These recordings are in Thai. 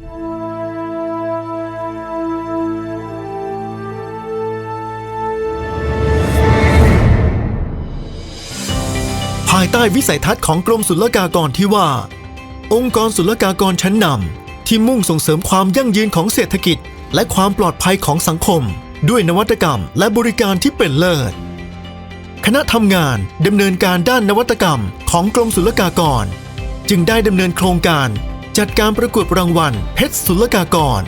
ภายใต้วิสัยทัศน์ของกรมศุลกากรที่ว่า องค์กรศุลกากรชั้นนำที่มุ่งส่งเสริมความยั่งยืนของเศรษฐกิจ และความปลอดภัยของสังคม ด้วยนวัตกรรมและบริการที่เป็นเลิศ คณะทำงานดำเนินการด้านนวัตกรรมของกรมศุลกากร จึงได้ดำเนินโครงการ จัดการประกวดรางวัลเพชรศุลกากร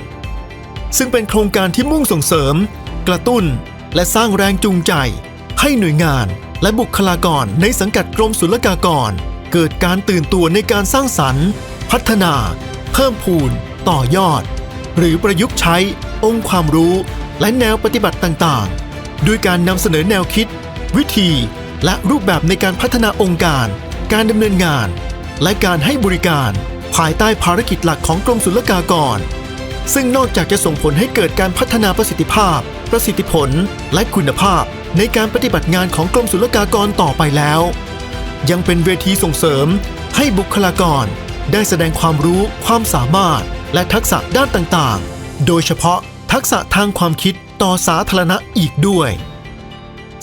ซึ่งเป็นโครงการที่มุ่งส่งเสริม กระตุ้น และสร้างแรงจูงใจ ให้หน่วยงานและบุคลากรในสังกัดกรมศุลกากร เกิดการตื่นตัวในการสร้างสรรค์ พัฒนา เพิ่มพูน ต่อยอด หรือประยุกต์ใช้ องค์ความรู้ และแนวปฏิบัติต่างๆ ด้วยการนำเสนอแนวคิด วิธี และรูปแบบในการพัฒนาองค์การ การดำเนินงาน และการให้บริการ ภายใต้ภารกิจหลักของกรมศุลกากร ซึ่งนอกจากจะส่งผลให้เกิดการพัฒนาประสิทธิภาพ ประสิทธิผล และคุณภาพ ในการปฏิบัติงานของกรมศุลกากรต่อไปแล้ว ยังเป็นเวทีส่งเสริม ให้บุคลากร ได้แสดงความรู้ ความสามารถ และทักษะด้านต่างๆ โดยเฉพาะทักษะทางความคิดต่อสาธารณะอีกด้วย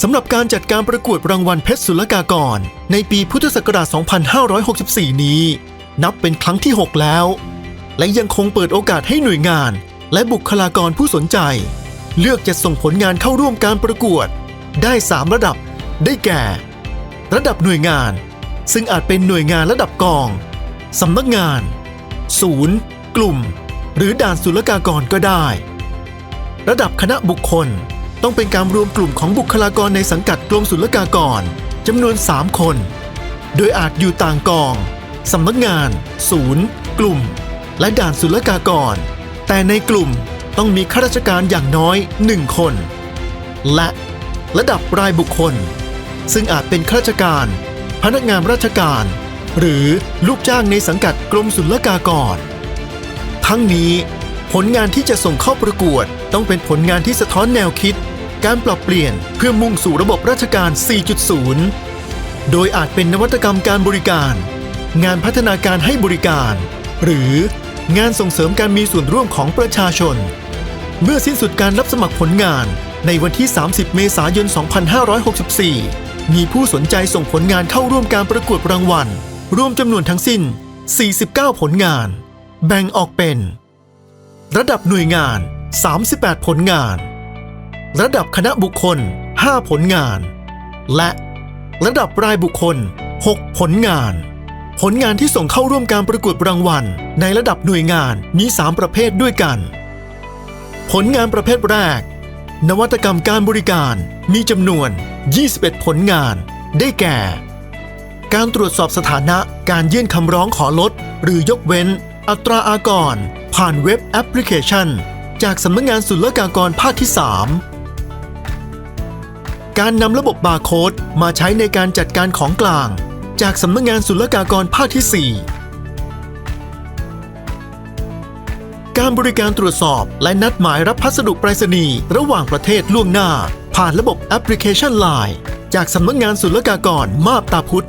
สำหรับการจัดการประกวดรางวัลเพชรศุลกากร ในปีพุทธศักราช 2564 นี้ นับเป็นครั้งที่ 6 แล้ว และยังคงเปิดโอกาสให้หน่วยงาน และบุคลากรผู้สนใจ เลือกจะส่งผลงานเข้าร่วมการประกวด ได้ 3 ระดับ ได้แก่ ระดับหน่วยงาน ซึ่งอาจเป็นหน่วยงานระดับกองสำนักงาน ศูนย์ กลุ่ม หรือด่านศุลกากรก็ได้ ระดับคณะบุคคลต้องเป็นการรวมกลุ่มของบุคลากรในสังกัดกรมศุลกากรจำนวน 3 คน โดยอาจอยู่ต่างกอง สำนักงาน ศูนย์ กลุ่ม และด่านศุลกากร แต่ในกลุ่มต้องมีข้าราชการอย่างน้อย 1 คน และระดับรายบุคคล ซึ่งอาจเป็นข้าราชการ พนักงานราชการ หรือลูกจ้างในสังกัดกรมศุลกากร ทั้งนี้ ผลงานที่จะส่งเข้าประกวด ต้องเป็นผลงานที่สะท้อนแนวคิด การปรับเปลี่ยนเพื่อมุ่งสู่ระบบราชการ 4.0 โดยอาจเป็นนวัตกรรมการบริการ งานพัฒนาการให้บริการ หรืองานส่งเสริมการมีส่วนร่วมของประชาชน เมื่อสิ้นสุดการรับสมัครผลงานในวันที่ 30 เมษายน 2564 มีผู้สนใจส่งผลงานเข้าร่วมการประกวดรางวัล รวมจำนวนทั้งสิ้น 49 ผลงาน แบ่งออกเป็น ระดับหน่วยงาน 38 ผลงาน ระดับคณะบุคคล 5 ผลงาน และระดับรายบุคคล 6 ผลงาน ผลงานที่ส่งเข้าร่วมการประกวดรางวัล ในระดับหน่วยงานมี 3 ประเภทด้วยกัน ผลงานประเภทแรก นวัตกรรมการบริการมีจำนวน 21 ผลงาน ได้แก่ การตรวจสอบสถานะการยื่นคำร้องขอลด หรือยกเว้น อัตราอากร ผ่านเว็บแอปพลิเคชัน จากสำนักงานศุลกากรภาคที่ 3การนำระบบบาร์โค้ดมาใช้ในการจัดการของกลาง จากสำนักงานศุลกากรภาคที่ 4 การบริการตรวจสอบและนัดหมายรับพัสดุไปรษณีย์ระหว่างประเทศล่วงหน้า ผ่านระบบแอปพลิเคชัน Line จากสำนักงานศุลกากรมาบตาพุธ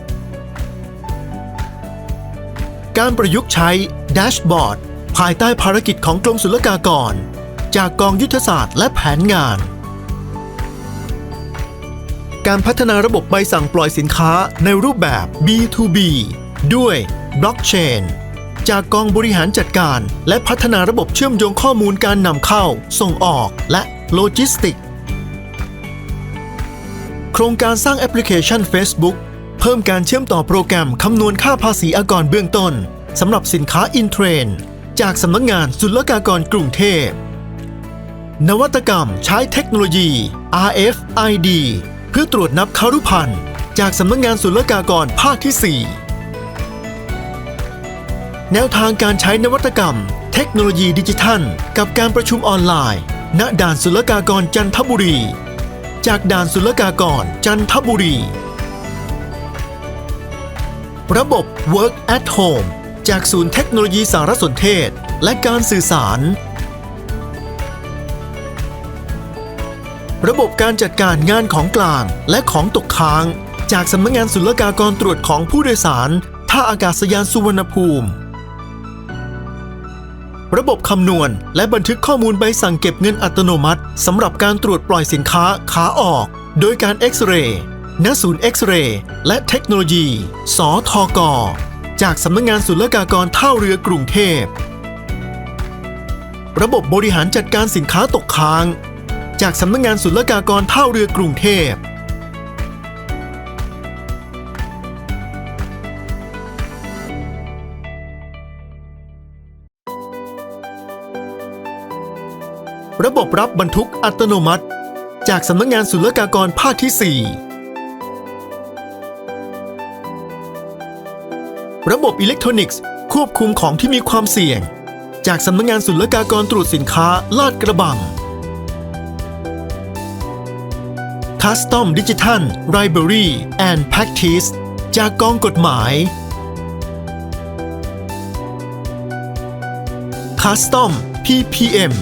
การประยุกต์ใช้แดชบอร์ดภายใต้ภารกิจของกรมศุลกากร จากกองยุทธศาสตร์และแผนงาน การพัฒนาระบบใบสั่งปล่อยสินค้าในรูปแบบ B2B ด้วยบล็อกเชนจากกองบริหารจัดการ และพัฒนาระบบเชื่อมโยงข้อมูลการนำเข้า ส่งออก และโลจิสติก โครงการสร้างแอปพลิเคชัน Facebook เพิ่มการเชื่อมต่อโปรแกรมคำนวณค่าภาษีอากรเบื้องต้นสำหรับสินค้าอินเทรนจากสำนักงานศุลกากรกรุงเทพ นวัตกรรมใช้เทคโนโลยี RFID เพื่อตรวจนับคารุพันธ์จากสำนักงานศุลกากรภาคที่ 4 แนวทางการใช้นวัตกรรม เทคโนโลยีดิจิทัล กับการประชุมออนไลน์ ณด่านศุลกากรจันทบุรี จากด่านศุลกากรจันทบุรี ระบบ Work at Home จากศูนย์เทคโนโลยีสารสนเทศ และการสื่อสาร ระบบการจัดการงานของกลางและของตกค้าง จากสำนักงานศุลกากรตรวจของผู้โดยสาร ท่าอากาศยานสุวรรณภูมิ ระบบคำนวณและบันทึกข้อมูลใบสั่งเก็บเงินอัตโนมัติสำหรับการตรวจปล่อยสินค้าขาออก โดยการเอ็กซเรย์ณศูนย์เอ็กซเรย์และเทคโนโลยี สทก จากสำนักงานศุลกากรท่าเรือกรุงเทพ ระบบบริหารจัดการสินค้าตกค้าง จากสำนักงานศุลกากรท่าเรือกรุงเทพ ระบบรับบรรทุกอัตโนมัติ จากสำนักงานศุลกากรภาคที่ 4 ระบบอิเล็กทรอนิกส์ควบคุมของที่มีความเสี่ยง จากสำนักงานศุลกากรตรวจสินค้าลาดกระบัง Custom Digital Library and Practice จากกองกฎหมาย Custom PPM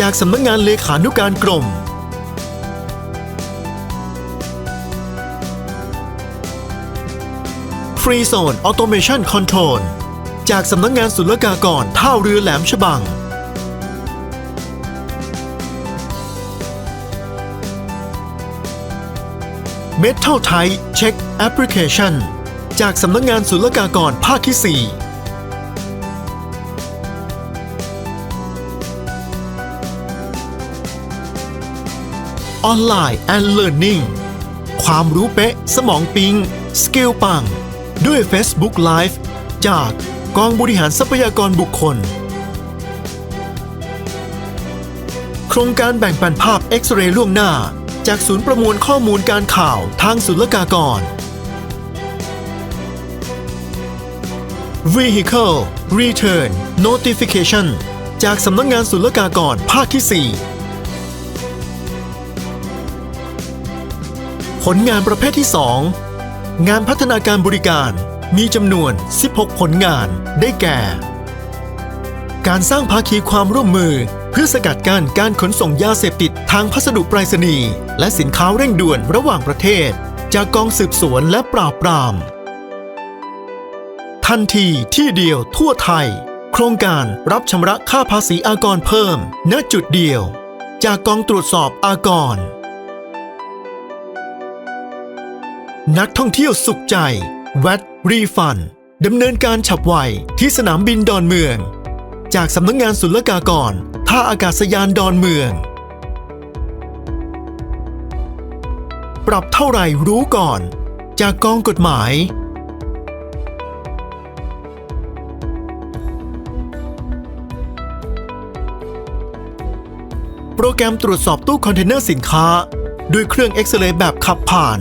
จากสำนักงานเลขานุการกรม Free Zone Automation Control จากสำนักงานศุลกากรท่าเรือแหลมฉบัง Metal Type Check Application จากสำนักงานศุลกากรภาคที่ 4ออนไลน์ and Learning ความรู้เป๊ะ สมองปิง สกิลปัง ด้วย Facebook Live จากกองบริหารทรัพยากรบุคคล โครงการแบ่งปันภาพเอ็กซเรย์ล่วงหน้า จากศูนย์ประมวลข้อมูลการข่าวทางศุลกากร Vehicle Return Notification จากสำนักงานศุลกากรภาคที่ 4 ผลงานประเภทที่ 2 งานพัฒนาการบริการมีจำนวน 16 ผลงานได้แก่ การสร้างภาคีความร่วมมือ เพื่อสกัดกั้นการขนส่งยาเสพติดทางพัสดุไปรษณีย์และสินค้าเร่งด่วนระหว่างประเทศ จากกองสืบสวนและปราบปราม ทันทีที่เดียวทั่วไทย โครงการรับชำระค่าภาษีอากรเพิ่ม ณจุดเดียว จากกองตรวจสอบอากร นักท่องเที่ยวสุขใจแวดรีฟันดำเนินการฉับไวที่สนามบินดอนเมือง จากสำนักงานศุลกากร ท่าอากาศยานดอนเมือง ปรับเท่าไหร่รู้ก่อน จากกองกฎหมาย โปรแกรมตรวจสอบตู้คอนเทนเนอร์สินค้า ด้วยเครื่องเอ็กซเรย์แบบขับผ่าน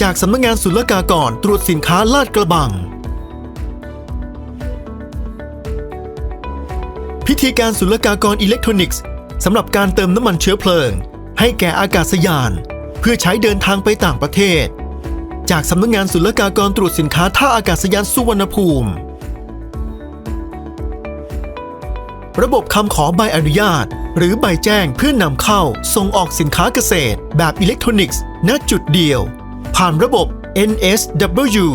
จากสำนักงานศุลกากรตรวจสินค้าลาดกระบัง พิธีการศุลกากรอิเล็กทรอนิกส์สำหรับการเติมน้ำมันเชื้อเพลิง ให้แก่อากาศยาน เพื่อใช้เดินทางไปต่างประเทศ จากสำนักงานศุลกากรตรวจสินค้าท่าอากาศยานสุวรรณภูมิ ระบบคำขอใบอนุญาต หรือใบแจ้งเพื่อนำเข้าส่งออกสินค้าเกษตร แบบอิเล็กทรอนิกส์ณจุดเดียว ผ่านระบบ NSW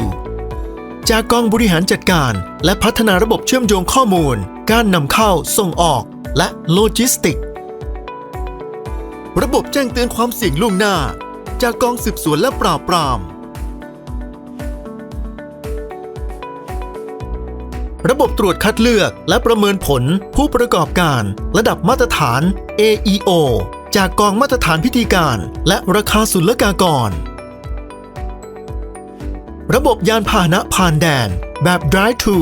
จากกองบริหารจัดการ และพัฒนาระบบเชื่อมโยงข้อมูล การนำเข้าส่งออกและโลจิสติก ระบบแจ้งเตือนความเสี่ยงล่วงหน้า จากกองสืบสวนและปราบปราม ระบบตรวจคัดเลือกและประเมินผลผู้ประกอบการ ระดับมาตรฐาน AEO จากกองมาตรฐานพิธีการ และราคาศุลกากร ระบบยานพาหนะผ่านแดนแบบ Drive to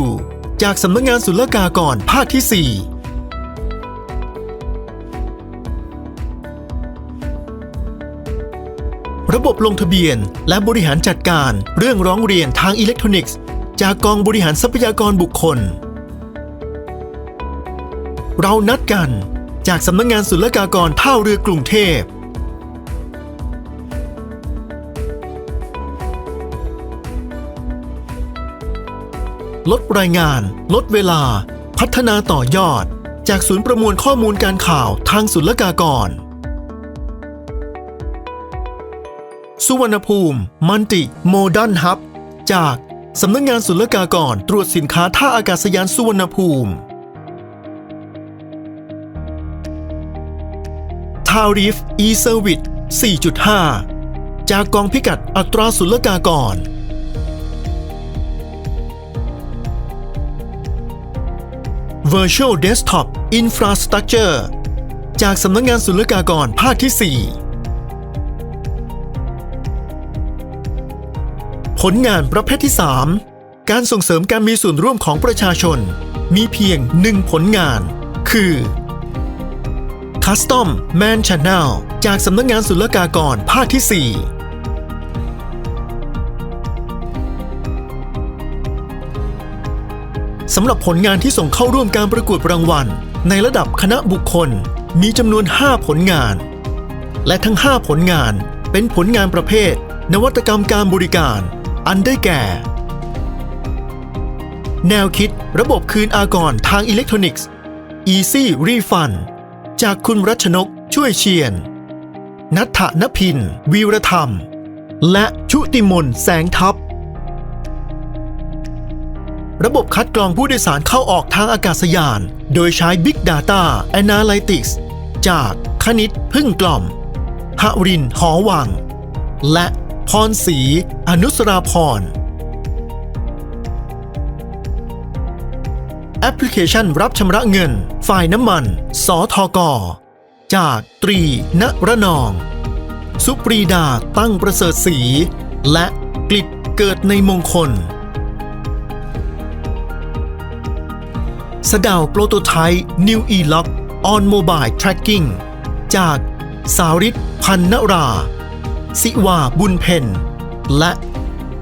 จากสำนักงานศุลกากรภาคที่ 4ระบบลงทะเบียน และบริหารจัดการเรื่องร้องเรียนทางอิเล็กทรอนิกส์ จากกองบริหารทรัพยากรบุคคล เรานัดกัน จากสำนักงานศุลกากรท่าเรือกรุงเทพ ลดรายงาน ลดเวลา พัฒนาต่อยอด จากศูนย์ประมวลข้อมูลการข่าวทางศุลกากร สุวรรณภูมิ มันติโมเดิร์นฮับ จากสำนักงงานศุลกากรตรวจสินค้าท่าอากาศยานสุวรรณภูมิทาริฟ e-service 4.5 จากกองพิกัดอัตราศุลกากร Virtual Desktop Infrastructure จากสำนักงงานศุลกากรภาคที่ 4 ผลงานประเภทที่ 3 การส่งเสริมการมีส่วนร่วมของประชาชน มีเพียงหนึ่งผลงาน คือ Custom Man Channel จากสำนักงงานศุลกากรภาคที่ 4 สำหรับผลงานที่ส่งเข้าร่วมการประกวดรางวัล ในระดับคณะบุคคลมีจำนวน 5 ผลงาน และทั้ง 5 ผลงานเป็นผลงานประเภท นวัตกรรมการบริการ อันได้แก่ แนวคิดระบบคืนอากรทางอิเล็กทรอนิกส์ Easy Refund จากคุณรัชนกช่วยเชียน นัทธนพิน วีรธรรม และชุติมนแสงทัพ ระบบคัดกรองผู้โดยสารเข้าออกทางอากาศยาน โดยใช้ Big Data Analytics จากคณิตพึ่งกล่อม หรินหอวัง และพรศรีอนุสราพร แอปพลิเคชันรับชำระเงิน ฝ่ายน้ำมัน สทก จากตรีณระนอง สุปรีดาตั้งประเสริฐศรีและกลิดเกิดในมงคล สดาวโปรโตไทป์ New E-Lock on Mobile Tracking จาก สาริตพันนรา สิวาบุญเพนและ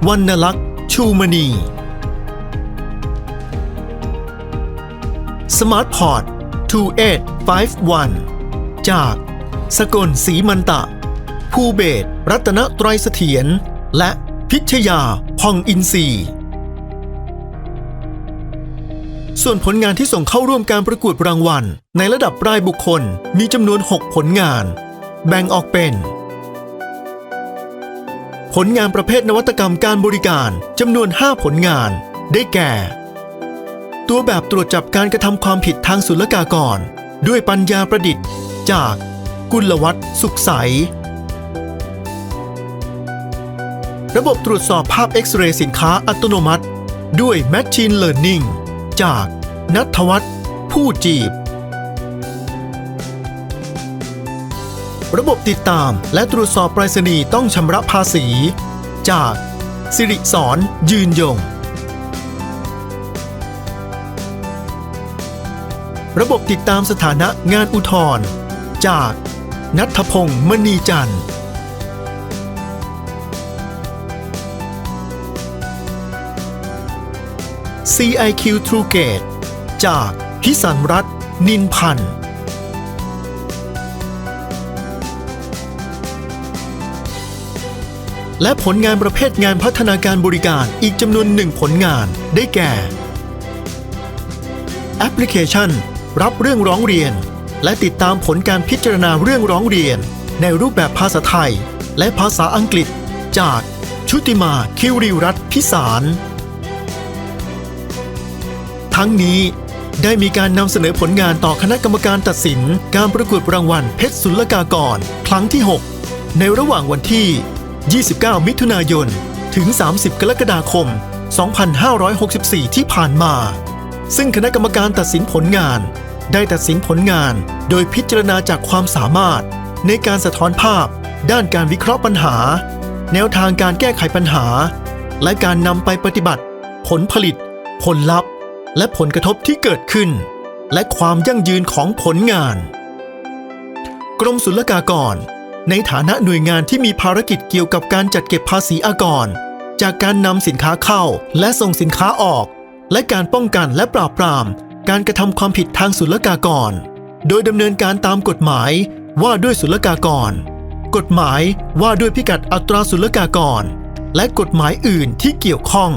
วรรณลักษณ์ชูมณี สมาร์ทพอร์ต 2851 จาก สกลศรีมันตะ ภูเบศรรัตนไตรเสถียรและพิชยาพองอินทรีย์ ส่วนผลงานที่ส่งเข้าร่วมการประกวดรางวัล ในระดับรายบุคคลมีจำนวน 6 ผลงาน แบ่งออกเป็น ผลงานประเภทนวัตกรรมการบริการจำนวน 5 ผลงาน ได้แก่ ตัวแบบตรวจจับการกระทำความผิดทางศุลกากร ด้วยปัญญาประดิษฐ์ จากกุลวัฒน์สุขใส ระบบตรวจสอบภาพเอ็กซเรย์สินค้าอัตโนมัติ ด้วย Machine Learning จากนัทวัฒน์ผู้จีบ ระบบติดตามและตรวจสอบไปรษณีย์ต้องชำระภาษี จากสิริสอนยืนยง ระบบติดตามสถานะงานอุทธรณ์จากนัทพงศ์มณีจันทร์ CIQ TrueGate จากพิสันรัตน์นินพันธ์และผลงานประเภทงานพัฒนาการบริการอีกจำนวนหนึ่งผลงานได้แก่ แอปพลิเคชัน รับเรื่องร้องเรียน และติดตามผลการพิจารณาเรื่องร้องเรียน ในรูปแบบภาษาไทย และภาษาอังกฤษ จากชุติมาคิวริรัตน์พิสาร ทั้งนี้ได้มีการนำเสนอผลงานต่อคณะกรรมการตัดสิน การประกวดรางวัลเพชรศุลกากร ครั้งที่ 6 ในระหว่างวันที่ 29 มิถุนายน ถึง 30 กรกฎาคม 2564 ที่ผ่านมา ซึ่งคณะกรรมการตัดสินผลงาน ได้ตัดสินผลงานโดยพิจารณาจากความสามารถ ในการสะท้อนภาพ ด้านการวิเคราะห์ปัญหา แนวทางการแก้ไขปัญหา และการนำไปปฏิบัติ ผลผลิต ผลลัพธ์ และผลกระทบที่เกิดขึ้น และความยั่งยืนของผลงาน กรมศุลกากร ในฐานะหน่วยงานที่มีภารกิจเกี่ยวกับการจัดเก็บภาษีอากร จากการนำสินค้าเข้าและส่งสินค้าออก และการป้องกันและปราบปราม การกระทำความผิดทางศุลกากร โดยดำเนินการตามกฎหมายว่าด้วยศุลกากร กฎหมายว่าด้วยพิกัดอัตราศุลกากร และกฎหมายอื่นที่เกี่ยวข้อง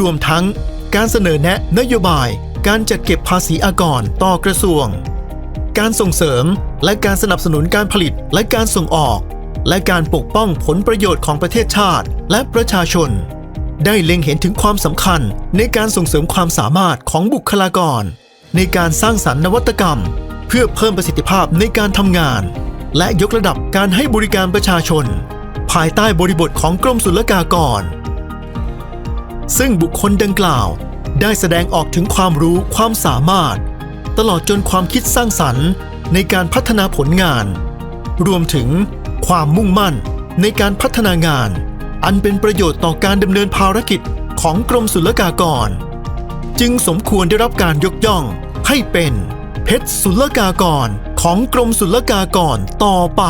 รวมทั้ง การเสนอแนะนโยบาย การจัดเก็บภาษีอากรต่อกระทรวง การส่งเสริมและการสนับสนุนการผลิตและการส่งออก และการปกป้องผลประโยชน์ของประเทศชาติและประชาชน ได้เล็งเห็นถึงความสำคัญในการส่งเสริมความสามารถของบุคลากร ในการสร้างสรรค์นวัตกรรม เพื่อเพิ่มประสิทธิภาพในการทำงาน และยกระดับการให้บริการประชาชน ภายใต้บริบทของกรมศุลกากร ซึ่งบุคคลดังกล่าว ได้แสดงออกถึงความรู้ความสามารถ ตลอดจนความคิดสร้างสรรค์ในการพัฒนาผลงาน รวมถึงความมุ่งมั่นในการพัฒนางาน อันเป็นประโยชน์ต่อการดำเนินภารกิจของกรมศุลกากร จึงสมควรได้รับการยกย่องให้เป็นเพชรศุลกากรของกรมศุลกากรต่อไป